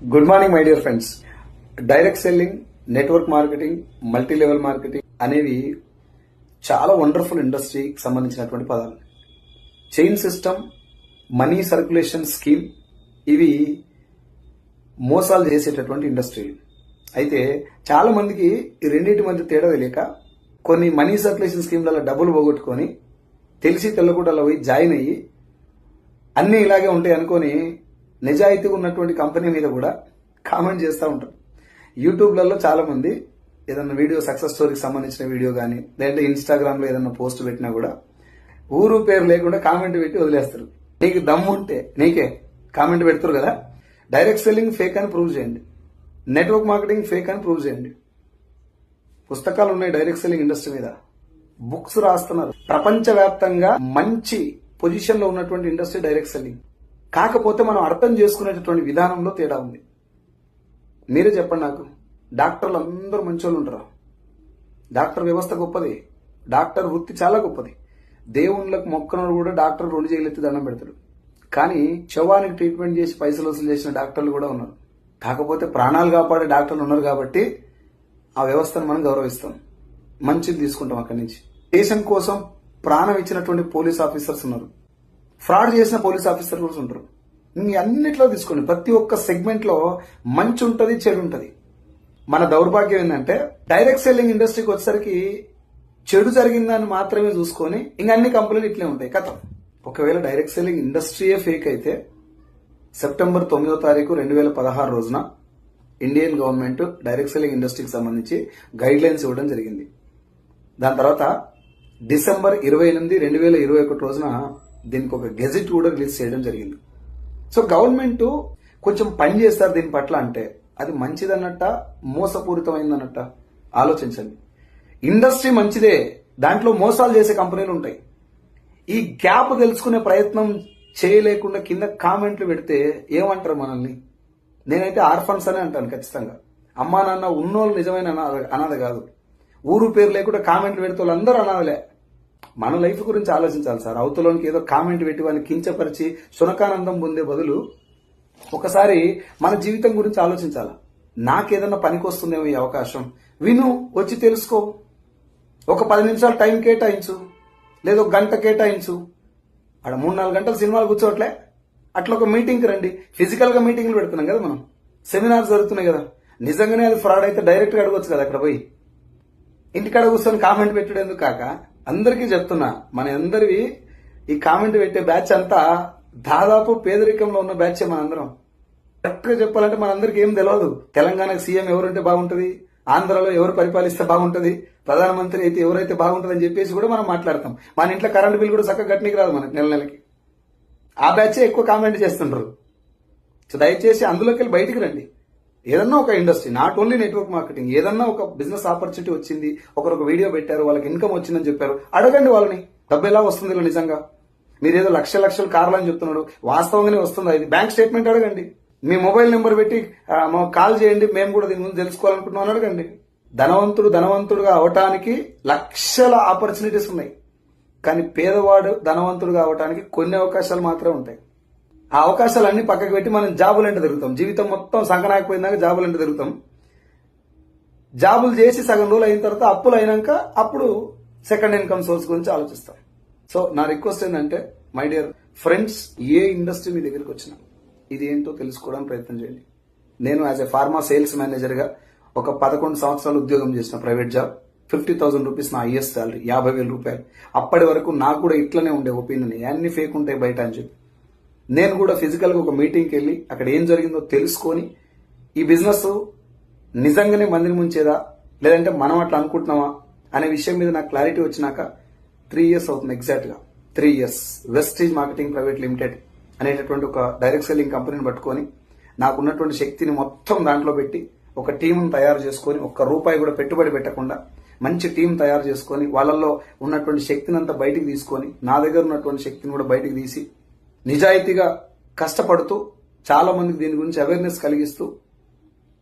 Good morning my dear friends direct selling network marketing multi level marketing అనేవి చాలా wonderful ఇండస్ట్రీకి సంబంధించినటువంటి పదాలు. Chain system money circulation scheme ఇవి మోసాలు చేసేటటువంటి ఇండస్ట్రీలు అయితే చాలా మందికి ఈ రెండింటి మధ్య తేడా తెలియక కొన్ని మనీ సర్క్యులేషన్ స్కీమ్లలో డబ్బులు పోగొట్టుకొని తెలిసి తెల్లగూడలో పోయి జాయిన్ అయ్యి అన్నీ ఇలాగే ఉంటాయి అనుకొని నిజాయితీగా ఉన్నటువంటి కంపెనీ మీద కూడా కామెంట్ చేస్తూ ఉంటారు. యూట్యూబ్లలో చాలామంది ఏదన్నా ఏదైనా వీడియో సక్సెస్ స్టోరీకి సంబంధించిన వీడియో కానీ లేదంటే ఇన్స్టాగ్రామ్లో ఏదన్నా ఏదైనా పోస్ట్ పెట్టినా కూడా ఊరు పేరు లేకుండా కామెంట్ పెట్టి వదిలేస్తారు. నీకు దమ్ము ఉంటే నీకే కామెంట్ పెడతారు కదా? డైరెక్ట్ సెల్లింగ్ ఫేక్ అని ప్రూవ్ చేయండి. నెట్వర్క్ మార్కెటింగ్ ఫేక్ అని ప్రూవ్ చేయండి. పుస్తకాలు ఉన్నాయి డైరెక్ట్ సెల్లింగ్ ఇండస్ట్రీ మీద. బుక్స్ రాస్తున్నారు. ప్రపంచవ్యాప్తంగా మంచి పొజిషన్లో ఉన్నటువంటి ఇండస్ట్రీ డైరెక్ట్ సెల్లింగ్. కాకపోతే మనం అర్థం చేసుకునేటటువంటి విధానంలో తేడా ఉంది. మీరే చెప్పండి నాకు. డాక్టర్లు అందరూ మంచోళ్ళు ఉంటారు? డాక్టర్ వ్యవస్థ గొప్పది. డాక్టర్ వృత్తి చాలా గొప్పది. దేవుళ్ళకు మొక్కనోడు కూడా డాక్టర్ రెండు చేయలెత్తి దండం పెడతాడు. కానీ శవానికి ట్రీట్మెంట్ చేసి పైసలు వసూలు చేసిన డాక్టర్లు కూడా ఉన్నారు. కాకపోతే ప్రాణాలు కాపాడే డాక్టర్లు ఉన్నారు కాబట్టి ఆ వ్యవస్థను మనం గౌరవిస్తాం. మంచిది తీసుకుంటాం అక్కడి నుంచి. దేశం కోసం ప్రాణం ఇచ్చినటువంటి పోలీస్ ఆఫీసర్స్ ఉన్నారు. ఫ్రాడ్ చేసిన పోలీస్ ఆఫీసర్ కూడా ఉంటారు. ఇంక అన్నిట్లో తీసుకోండి. ప్రతి ఒక్క సెగ్మెంట్లో మంచి ఉంటుంది చెడు ఉంటుంది. మన దౌర్భాగ్యం ఏంటంటే డైరెక్ట్ సెల్లింగ్ ఇండస్ట్రీకి వచ్చేసరికి చెడు జరిగిందని మాత్రమే చూసుకొని ఇంక అన్ని కంపెనీలు ఇట్లే ఉంటాయి. కథ. ఒకవేళ డైరెక్ట్ సెల్లింగ్ ఇండస్ట్రీయే ఫేక్ అయితే సెప్టెంబర్ తొమ్మిదో తారీఖు రెండు వేల పదహారు రోజున ఇండియన్ గవర్నమెంట్ డైరెక్ట్ సెల్లింగ్ ఇండస్ట్రీకి సంబంధించి గైడ్ లైన్స్ ఇవ్వడం జరిగింది. దాని తర్వాత డిసెంబర్ ఇరవై ఎనిమిది రెండు వేల ఇరవై ఒకటి రోజున దీనికి ఒక గెజెట్ కూడా రిలీజ్ చేయడం జరిగింది. సో గవర్నమెంట్ కొంచెం పని చేస్తారు దీని పట్ల అంటే అది మంచిదన్నట్ట మోసపూరితమైందన్నట్ట ఆలోచించండి. ఇండస్ట్రీ మంచిదే దాంట్లో మోసాలు చేసే కంపెనీలు ఉంటాయి. ఈ గ్యాప్ తెలుసుకునే ప్రయత్నం చేయలేకుండా కింద కామెంట్లు పెడితే ఏమంటారు మనల్ని? నేనైతే ఆర్ఫన్స్ అనే అంటాను ఖచ్చితంగా. అమ్మా నాన్న ఉన్నోళ్ళు నిజమైన అనాథ అనాథ కాదు. ఊరు పేరు లేకుండా కామెంట్లు పెడితే వాళ్ళందరూ అనాథలే. మన లైఫ్ గురించి ఆలోచించాలి సార్. అవతలోనికి ఏదో కామెంట్ పెట్టి వాళ్ళని కించపరిచి సునకానందం పొందే బదులు ఒకసారి మన జీవితం గురించి ఆలోచించాలి? నాకేదన్నా పనికి వస్తుందేమో ఈ అవకాశం. విను వచ్చి తెలుసుకో. ఒక పది నిమిషాలు టైం కేటాయించు. లేదా ఒక గంట కేటాయించు. అక్కడ మూడు నాలుగు గంటలు సినిమాలు కూర్చోవట్లే? అట్లా ఒక మీటింగ్కి రండి. ఫిజికల్గా మీటింగ్లు పెడుతున్నాం కదా మనం. సెమినార్స్ జరుగుతున్నాయి కదా. నిజంగానే అది ఫ్రాడ్ అయితే డైరెక్ట్గా అడగవచ్చు అడగొచ్చు కదా అక్కడ పోయి. ఇంటికాడ కూర్చొని కామెంట్ పెట్టడం ఎందుకు కాక? అందరికీ చెప్తున్నా మన అందరివి ఈ కామెంట్ పెట్టే బ్యాచ్ అంతా దాదాపు పేదరికంలో ఉన్న బ్యాచ్ మనందరం. కరెక్ట్గా చెప్పాలంటే మనందరికి ఏం తెలియదు తెలంగాణకు సీఎం ఎవరుంటే బాగుంటుంది ఆంధ్రలో ఎవరు పరిపాలిస్తే బాగుంటుంది ప్రధానమంత్రి అయితే ఎవరైతే బాగుంటుంది అని చెప్పేసి కూడా మనం మాట్లాడతాం. మన ఇంట్లో కరెంట్ బిల్ కూడా చక్కగా కట్టనికి రాదు మనకి నెల నెలకి. ఆ బ్యాచే ఎక్కువ కామెంట్ చేస్తుంటారు సో దయచేసి అందులోకి వెళ్ళి బయటికి రండి. ఏదన్నా ఒక industry not only network marketing ఏదన్నా ఒక బిజినెస్ ఆపర్చునిటీ వచ్చింది ఒకరు ఒక వీడియో పెట్టారు వాళ్ళకి ఇన్కమ్ వచ్చిందని చెప్పారు అడగండి వాళ్ళని. డబ్బు ఎలా వస్తుంది నిజంగా? మీరు ఏదో లక్ష లక్షల కార్లు అని చెప్తున్నాడు వాస్తవంగానే వస్తుందా ఇది? బ్యాంక్ స్టేట్మెంట్ అడగండి. మీ మొబైల్ నెంబర్ పెట్టి కాల్ చేయండి మేము కూడా దీని ముందు తెలుసుకోవాలనుకుంటున్నాం అని అడగండి. ధనవంతుడు ధనవంతుడుగా అవటానికి లక్షల ఆపర్చునిటీస్ ఉన్నాయి. కానీ పేదవాడు ధనవంతుడుగా అవటానికి కొన్ని అవకాశాలు మాత్రమే ఉంటాయి. ఆ అవకాశాలన్నీ పక్కకు పెట్టి మనం జాబులంటే తిరుగుతాం. జీవితం మొత్తం సంకనాకపోయిందాక జాబులంటే తిరుగుతాం. జాబులు చేసి సగం రోజులు అయిన తర్వాత అప్పులు అయినాక అప్పుడు సెకండ్ ఇన్కమ్ సోర్స్ గురించి ఆలోచిస్తాం. సో నా రిక్వెస్ట్ ఏంటంటే మై డియర్ ఫ్రెండ్స్ ఏ ఇండస్ట్రీ మీ దగ్గరికి వచ్చినా ఇది ఏంటో తెలుసుకోవడానికి ప్రయత్నం చేయండి. నేను యాజ్ ఎ ఫార్మా సేల్స్ మేనేజర్గా ఒక పదకొండు సంవత్సరాలు ఉద్యోగం చేసిన private job fifty thousand rupees నా హైయెస్ట్ సాలరీ యాభై వేల రూపాయలు. అప్పటి వరకు నాకు కూడా ఇట్లనే ఉండే ఒపీనియన్. అన్ని ఫేక్ ఉంటాయి బయట అని చెప్పి. నేను కూడా ఫిజికల్గా ఒక మీటింగ్కి వెళ్ళి అక్కడ ఏం జరిగిందో తెలుసుకొని ఈ బిజినెస్ నిజంగానే మందిని ముంచేదా? లేదంటే మనం అట్లా అనుకుంటున్నామా? అనే విషయం మీద నాకు క్లారిటీ వచ్చినాక త్రీ ఇయర్స్ అవుతుంది ఎగ్జాక్ట్గా three years Vestige marketing private limited అనేటటువంటి ఒక డైరెక్ట్ సెల్లింగ్ కంపెనీని పట్టుకొని నాకున్నటువంటి శక్తిని మొత్తం దాంట్లో పెట్టి ఒక టీంను తయారు చేసుకొని ఒక్క రూపాయి కూడా పెట్టుబడి పెట్టకుండా మంచి టీం తయారు చేసుకొని వాళ్ళల్లో ఉన్నటువంటి శక్తిని అంతా బయటికి తీసుకొని నా దగ్గర ఉన్నటువంటి శక్తిని కూడా బయటికి తీసి నిజాయితీగా కష్టపడుతూ చాలా మందికి దీని గురించి అవేర్నెస్ కలిగిస్తూ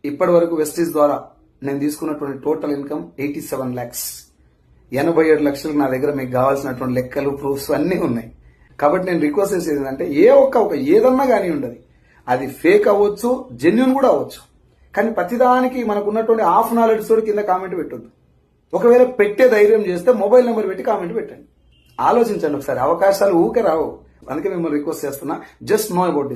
ఇప్పటి వరకు వెస్టీజ్ ద్వారా నేను తీసుకున్నటువంటి total income eighty seven lakhs ఎనభై ఏడు లక్షలకు నా దగ్గర మీకు కావాల్సినటువంటి లెక్కలు ప్రూఫ్స్ అన్నీ ఉన్నాయి. కాబట్టి నేను రిక్వెస్ట్ చేసేది ఏంటంటే ఏ ఒక్క ఒక ఏదన్నా కానీ ఉండదు. అది ఫేక్ అవ్వచ్చు జెన్యున్ కూడా అవ్వచ్చు. కానీ ప్రతిదానికి మనకున్నటువంటి హాఫ్ నాలెడ్జ్ తోటి కింద కామెంట్ పెట్టొద్దు. ఒకవేళ పెట్టే ధైర్యం చేస్తే మొబైల్ నెంబర్ పెట్టి కామెంట్ పెట్టండి. ఆలోచించండి ఒకసారి అవకాశాలు ఊకే రావు. అందుకే మిమ్మల్ని రిక్వెస్ట్ చేస్తున్నా. Just know about this